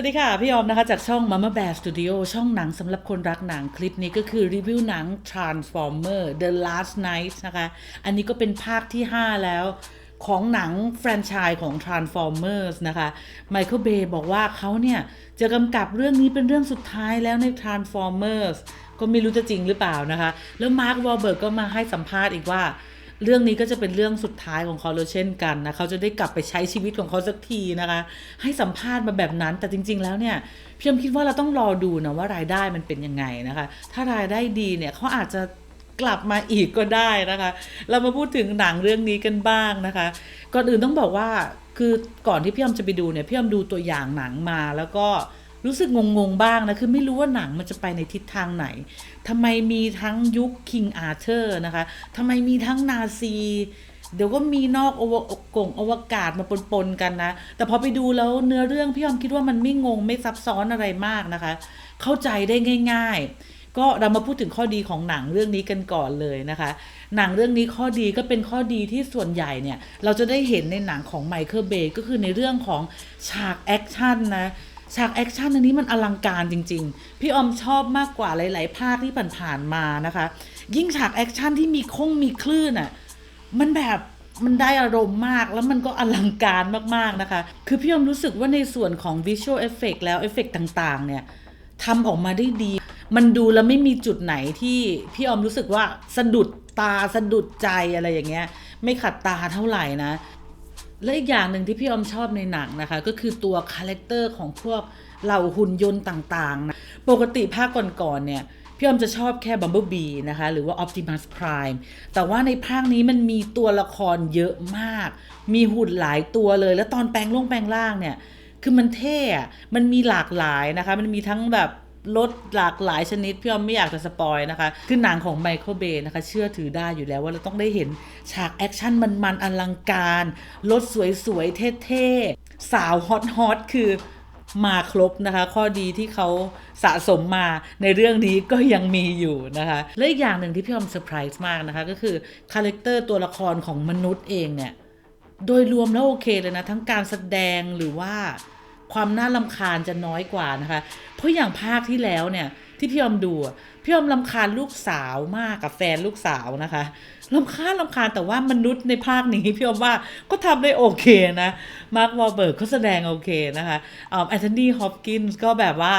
วัสดีค่ะพี่ออมนะคะจากช่อง Mama Bear Studio ช่องหนังสำหรับคนรักหนังคลิปนี้ก็คือรีวิวหนัง Transformer The Last Night นะคะ อันนี้ก็เป็นภาคที่ 5 แล้วของหนังแฟรนไชส์ของ Transformers นะคะไมเคิลเบย์บอกว่าเขาเนี่ยจะกำกับเรื่องนี้เป็นเรื่องสุดท้ายแล้วใน Transformers ก็ไม่รู้จะจริงหรือเปล่านะคะ แล้วมาร์ควอลเบิร์กก็มาให้สัมภาษณ์อีกว่า เรื่องนี้ก็จะเป็นเรื่องสุดท้ายของเขาเลยเช่นกันนะเขาจะได้กลับไปใช้ชีวิตของเขาสักทีนะคะ ให้สัมภาษณ์มาแบบนั้นแต่จริง ๆ แล้วเนี่ยพี่ยมคิดว่าเราต้องรอดูนะว่ารายได้มันเป็นยังไงนะคะ ถ้ารายได้ดีเนี่ยเขาอาจจะกลับมาอีกก็ได้นะคะ เรามาพูดถึงหนังเรื่องนี้กันบ้างนะคะ ก่อนอื่นต้องบอกว่าคือก่อนที่พี่ยมจะไปดูเนี่ยพี่ยมดูตัวอย่างหนังมาแล้วก็ รู้สึกงงๆบ้างนะ คือไม่รู้ว่าหนังมันจะไปในทิศทางไหนทำไมมีทั้งยุคคิงอาเธอร์นะคะทำไมมีทั้งนาซี เดี๋ยวก็มีนอกอวกงอวกาศมาปนๆกันนะ แต่พอไปดูแล้วเนื้อเรื่องพี่ยอมคิดว่ามันไม่งงไม่ซับซ้อนอะไรมากนะคะ เข้าใจได้ง่าย ๆก็เรามาพูดถึงข้อดีของหนังเรื่องนี้กันก่อนเลยนะคะ หนังเรื่องนี้ข้อดีก็เป็นข้อดีที่ส่วนใหญ่เนี่ย เราจะได้เห็นในหนังของไมเคิลเบย์ก็คือในเรื่องของฉากแอคชั่นนะ ฉากแอคชั่นอันนี้มันอลังการจริง ๆ พี่ออมชอบมากกว่าหลาย ๆ ภาคที่ผ่านๆมานะคะ ยิ่งฉากแอคชั่นที่มีคงมีคลื่นอะ มันแบบมันได้อารมณ์มากแล้วมันก็อลังการมากๆนะคะ คือพี่อมรู้สึกว่าในส่วนของ Visual Effect แล้วเอฟเฟกต่างๆ เนี่ยทำออกมาได้ดี มันดูแล้วไม่มีจุดไหนที่พี่อมรู้สึกว่าสะดุดตาสะดุดใจอะไรอย่างเงี้ย ไม่ขัดตาเท่าไหร่นะ และอีกอย่างหนึ่งที่พี่ออมชอบในหนังนะคะ ก็คือตัวคาแรคเตอร์ของพวกเหล่าหุ่นยนต์ต่างๆนะปกติภาคก่อนๆเนี่ย พี่ออมจะชอบแค่ Bumblebee นะคะ หรือว่า Optimus Prime แต่ว่าในภาคนี้มันมีตัวละครเยอะมาก มีหุ่นหลายตัวเลย แล้วตอนแปลงลงแปลงล่างเนี่ย คือมันเท่อะมันมีหลากหลายนะคะ มันมีทั้งแบบ รถหลากหลายชนิดพี่ออมไม่อยากจะสปอยนะคะ คือหนังของไมเคิลเบย์นะคะ เชื่อถือได้อยู่แล้วว่าเราต้องได้เห็นฉากแอคชั่นมันๆอลังการ รถสวยๆ เท่ๆ สาวฮอตฮอตคือมาครบนะคะ ข้อดีที่เขาสะสมมาในเรื่องนี้ก็ยังมีอยู่นะคะ และอีกอย่างหนึ่งที่พี่ออมเซอร์ไพรส์มากนะคะ ก็คือคาแรคเตอร์ตัวละครของมนุษย์เองเนี่ย โดยรวมแล้วโอเคเลยนะ ทั้งการแสดงหรือว่า ความน่าลำคาญจะน้อยกว่านะคะ เพราะอย่างภาคที่แล้วเนี่ยที่พี่อมดูพี่อมลำคาญลูกสาวมากกับแฟนลูกสาวนะคะลำคาญลำคาญแต่ว่ามนุษย์ในภาคนี้พี่อมว่าก็ทำได้โอเคนะมาร์ควอลเบิร์กเขาแสดงโอเคนะคะอ่าแอนโทนีฮอปกินส์ก็แบบว่า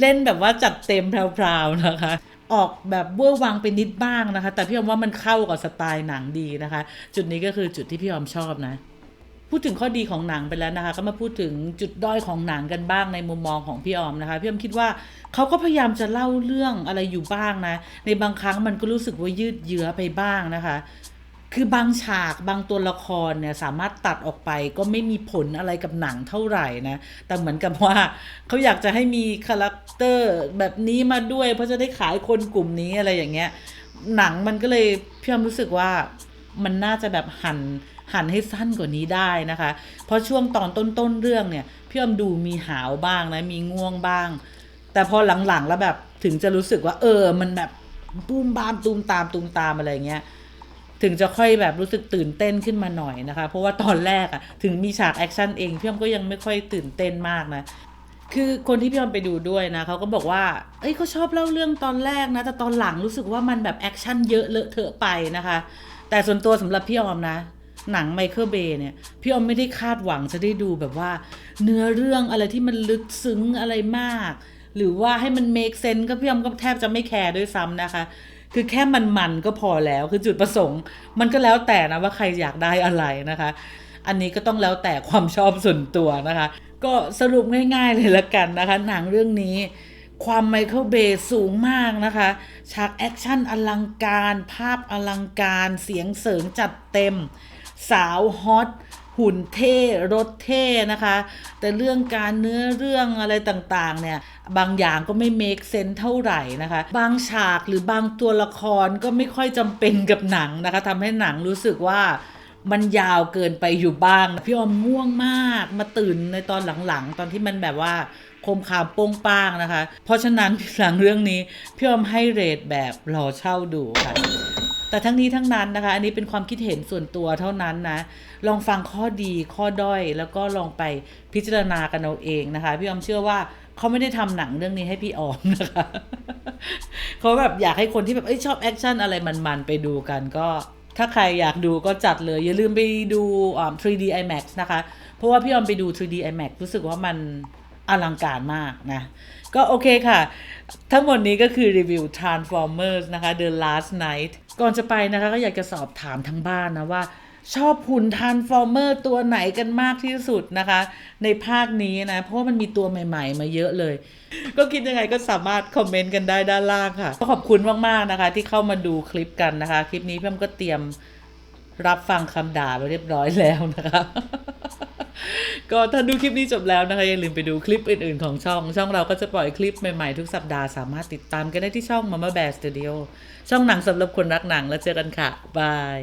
เล่นแบบว่าจัดเต็มพราวๆนะคะออกแบบเวอร์วังไปนิดบ้างนะคะ แต่พี่อมว่ามันเข้ากับสไตล์หนังดีนะคะ จุดนี้ก็คือจุดที่พี่อมชอบนะ พูดถึงข้อดีของหนังไปแล้วนะคะ ก็มาพูดถึงจุดด้อยของหนังกันบ้างในมุมมองของพี่ออมนะคะ พี่ออมคิดว่าเขาก็พยายามจะเล่าเรื่องอะไรอยู่บ้างนะ ในบางครั้งมันก็รู้สึกว่ายืดเยื้อไปบ้างนะคะ คือบางฉากบางตัวละครเนี่ยสามารถตัดออกไปก็ไม่มีผลอะไรกับหนังเท่าไหร่นะ แต่เหมือนกับว่าเขาอยากจะให้มีคาแรคเตอร์แบบนี้มาด้วย เพราะจะได้ขายคนกลุ่มนี้อะไรอย่างเงี้ย หนังมันก็เลยพี่ออมรู้สึกว่ามันน่าจะแบบหัน หันให้สั้นกว่านี้ได้นะคะ เพราะช่วงตอนต้นๆเรื่องเนี่ยพี่อมดูมีหาวบ้างนะมีง่วงบ้าง แต่พอหลังๆแล้วแบบถึงจะรู้สึกว่า เออ มันแบบตูมบามตูมตามตูมตามอะไรเงี้ยถึงจะค่อยแบบรู้สึกตื่นเต้นขึ้นมาหน่อยนะคะ เพราะว่าตอนแรกอะถึงมีฉากแอคชั่นเองพี่อมก็ยังไม่ค่อยตื่นเต้นมากนะคือคนที่พี่อมไปดูด้วยนะเขาก็บอกว่า เอ้ยเขาชอบเล่าเรื่องตอนแรกนะ แต่ตอนหลังรู้สึกว่ามันแบบแอคชั่นเยอะเลอะเทอะไปนะคะ แต่ส่วนตัวสำหรับพี่ออมนะ หนังไมเคิลเบย์เนี่ย พี่ออมไม่ได้คาดหวังจะได้ดูแบบว่า เนื้อเรื่องอะไรที่มันลึกซึ้งอะไรมาก หรือว่าให้มัน make sense ก็พี่ออมก็แทบจะไม่แคร์ด้วยซ้ำนะคะ คือแค่มันมันก็พอแล้วคือจุดประสงค์ มันก็แล้วแต่นะว่าใครอยากได้อะไรนะคะ อันนี้ก็ต้องแล้วแต่ความชอบส่วนตัวนะคะ ก็สรุปง่ายๆเลยละกันนะคะ หนังเรื่องนี้ความไมเคิลเบย์สูงมากนะคะ ฉากแอคชั่นอลังการ ภาพอลังการ เสียงเสริงจัดเต็ม สาวฮอตหุ่นเท่รถเท่นะคะ แต่เรื่องการเนื้อเรื่องอะไรต่างๆเนี่ยบางอย่างก็ไม่เมคเซนเท่าไหร่นะคะ บางฉากหรือบางตัวละครก็ไม่ค่อยจำเป็นกับหนังนะคะทำให้หนังรู้สึกว่ามันยาวเกินไปอยู่บ้าง พี่ออมง่วงมากมาตื่นในตอนหลังๆ ตอนที่มันแบบว่าคมขามโป้งป้างนะคะ เพราะฉะนั้นหลังเรื่องนี้ พี่ออมให้เรทแบบรอเช่าดูค่ะ แต่ทั้งนี้ทั้งนั้นนะคะ อันนี้เป็นความคิดเห็นส่วนตัวเท่านั้นนะ ลองฟังข้อดีข้อด้อยแล้วก็ลองไปพิจารณากันเอาเองนะคะ พี่ออมเชื่อว่าเขาไม่ได้ทำหนังเรื่องนี้ให้พี่ออมนะคะเขาแบบอยากให้คนที่แบบเอ้ยชอบแอคชั่นอะไรมันๆไปดูกันก็ถ้าใครอยากดูก็จัดเลย อย่าลืมไปดูอ่า 3D IMAX นะคะ เพราะว่าพี่ออมไปดู 3D IMAX รู้สึกว่ามันอลังการมากนะ ก็โอเคค่ะ ทั้งหมดนี้ก็คือรีวิว Transformers นะคะ The Last Night ก่อนจะไปนะคะก็อยากจะสอบถามทั้งบ้านนะว่า ชอบหุ่นทันฟอร์เมอร์ตัวไหนกันมากที่สุดนะคะ ในภาคนี้นะ เพราะว่ามันมีตัวใหม่ ๆ มาเยอะเลย ก็คิดยังไงก็สามารถคอมเมนต์กันได้ด้านล่างค่ะ ก็ขอบคุณมากๆนะคะ ที่เข้ามาดูคลิปกันนะคะ คลิปนี้พี่มก็เตรียมรับฟังคำด่าไปเรียบร้อยแล้วนะคะ ก็ถ้าดูคลิปนี้จบแล้วนะคะ อย่าลืมไปดูคลิปอื่นๆของช่อง ช่องเราก็จะปล่อยคลิปใหม่ๆ ทุกสัปดาห์สามารถติดตามกันได้ที่ช่อง Mama Bear Studio ช่องหนังสำหรับคนรักหนังแล้วเจอกันค่ะ บาย